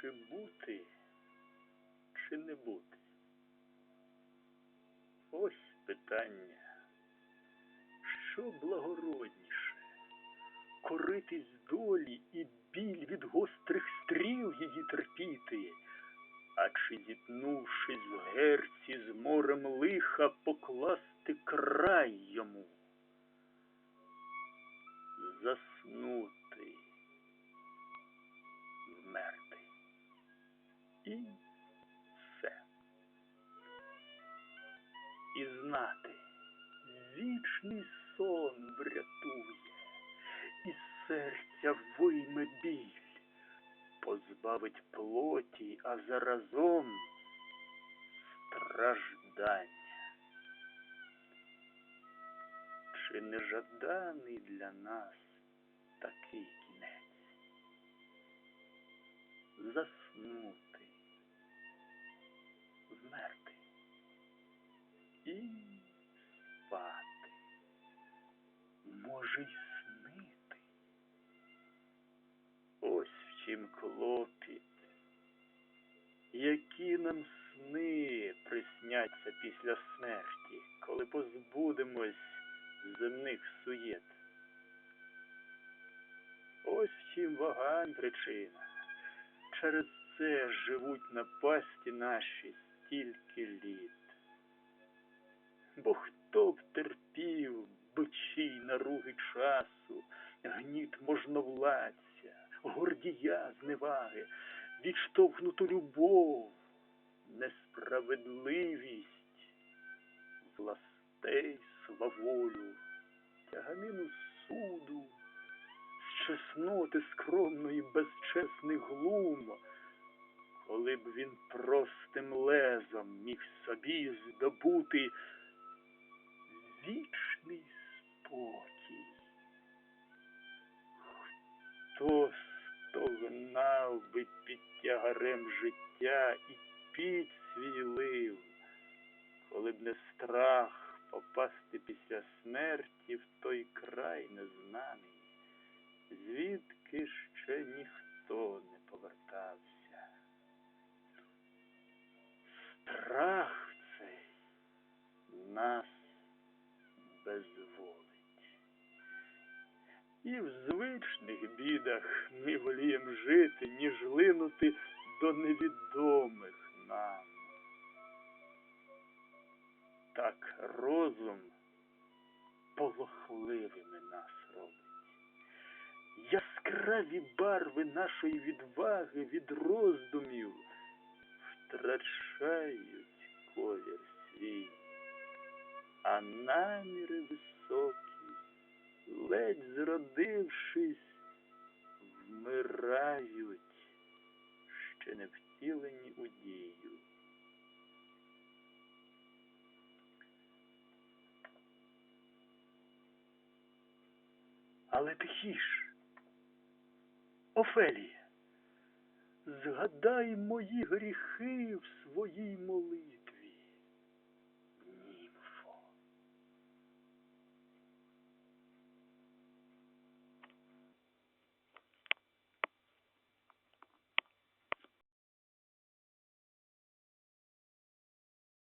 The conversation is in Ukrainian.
Чи бути, чи не бути? Ось питання. Що благородніше? Коритись долі і біль від гострих стріл її терпіти, а чи зітнувшись в герці з морем лиха, покласти край йому? Заснути, І все. І знати, вічний сон врятує, і серця вийме біль, позбавить плоті, а заразом страждання. Чи не жаданий для нас такий кінець? Заснути, і спати, може й снити. Ось в чим клопіт. Які нам сни присняться після смерті, коли позбудемось земних суєт. Ось в чим вагань причина. Через це живуть на пасті наші стільки. Бо хто б терпів бичій наруги часу, гніт можновладця, гордія зневаги, відштовхнуту любов, несправедливість, властей сваволю, тяганину суду, з чесноти скромної безчесний глум, коли б він простим лезом міг собі здобути спокій. Хто стогнав би під тягарем життя і під свій коли б не страх попасти після смерті в той край незнаний, звідки ще ніхто не повертався. Страх цей нас І в звичних бідах ми волієм жити, ніж линути до невідомих нам. Так розум полохливими нас робить. Яскраві барви нашої відваги від роздумів втрачають колір свій, а наміри високі, ледь зродившись, вмирають, ще не втілені у дію. Але тихіш, Офелія, згадай мої гріхи в